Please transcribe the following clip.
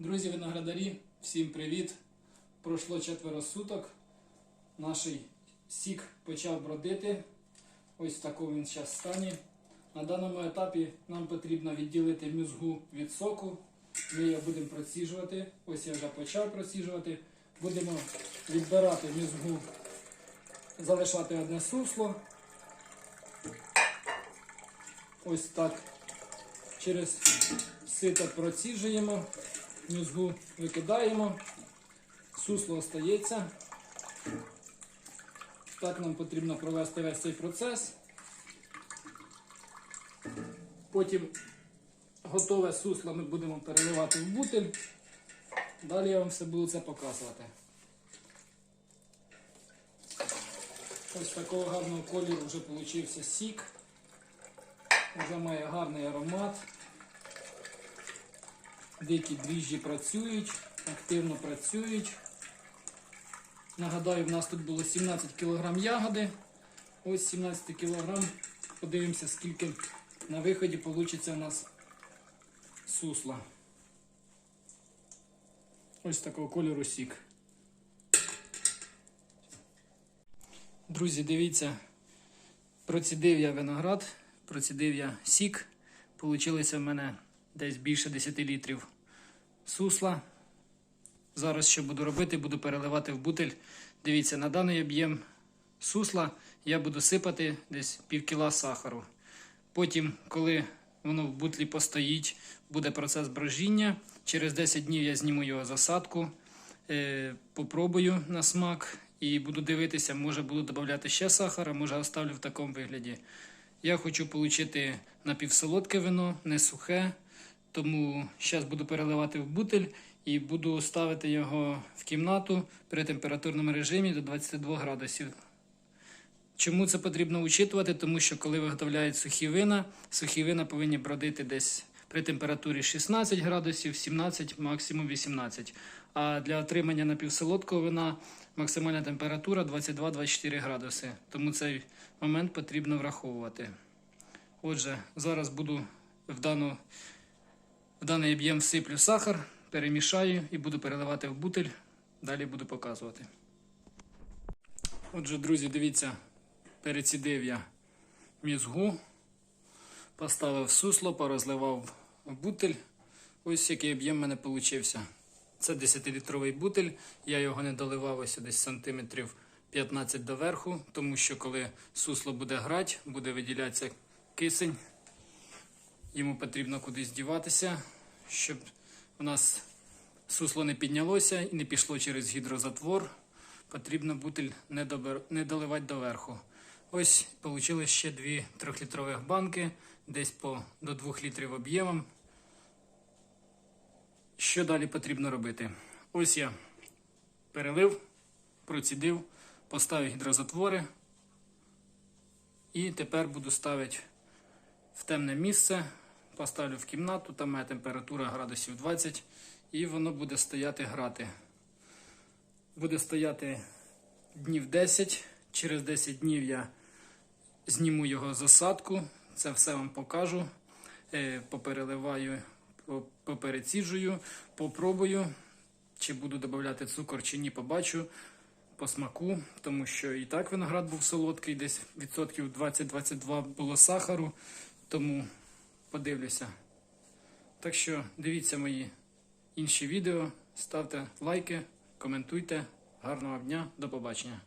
Друзі виноградарі, всім привіт! Пройшло четверо суток. Наш сік почав бродити. Ось в такому він зараз стані. На даному етапі нам потрібно відділити мюзгу від соку. Ми його будемо проціжувати. Ось я вже почав проціжувати. Будемо відбирати мюзгу, залишати одне сусло. Ось так через сито проціжуємо, мюзгу викидаємо, сусло остається. Так нам потрібно провести весь цей процес. Потім готове сусло ми будемо переливати в бутиль. Далі я вам все буду це показувати. Ось такого гарного кольору вже получився сік. Вже має гарний аромат. Дикі дріжджі працюють, активно працюють. Нагадаю, в нас тут було 17 кг ягоди. Ось 17 кг. Подивимося, скільки на виході вийде у нас сусла. Ось такого кольору сік. Друзі, дивіться, процідив я виноград, процідив я сік. Получилося в мене десь більше 10 літрів сусла. Зараз що буду робити, буду переливати в бутиль. Дивіться, на даний об'єм сусла я буду сипати десь пів кіла сахару. Потім, коли воно в бутлі постоїть, буде процес брожіння. Через 10 днів я зніму його засадку, е, попробую на смак і буду дивитися, може буду додати ще сахара, може оставлю в такому вигляді. Я хочу отримати напівсолодке вино, не сухе, тому зараз буду переливати в бутиль і буду ставити його в кімнату при температурному режимі до 22 градусів. Чому це потрібно учитувати? Тому що коли виготовляють сухі вина, сухі вина повинні бродити десь при температурі 16 градусів, 17, максимум 18. А для отримання напівсолодкого вина максимальна температура 22-24 градуси. Тому цей момент потрібно враховувати. Отже, зараз буду в, дану, в даний об'єм всиплю сахар, перемішаю і буду переливати в бутиль. Далі буду показувати. Отже, друзі, дивіться, перецідив я мізгу, поставив сусло, порозливав в бутиль. Ось який об'єм в мене вийшов. Це 10-літровий бутиль. Я його не доливав ось десь сантиметрів 15 доверху, тому що коли сусло буде грати, буде виділятися кисень. Йому потрібно кудись діватися, щоб у нас сусло не піднялося і не пішло через гідрозатвор. Потрібно бутиль не, добер... не доливати доверху. Ось вийшли ще дві трьохлітрових банки, десь по до 2 літрів об'ємом. Що далі потрібно робити? Ось я перелив, процідив, поставив гідрозатвори. І тепер буду ставити в темне місце, поставлю в кімнату, там має температура градусів 20, і воно буде стояти грати. Буде стояти днів 10. Через 10 днів я зніму його засадку, це все вам покажу. Е, Попереливаю, по- попереціджую, попробую, чи буду додати цукор, чи ні, побачу по смаку, тому що і так виноград був солодкий, десь відсотків 20-22 було сахару, тому подивлюся. Так що дивіться мої інші відео, ставте лайки, коментуйте. Гарного дня, до побачення.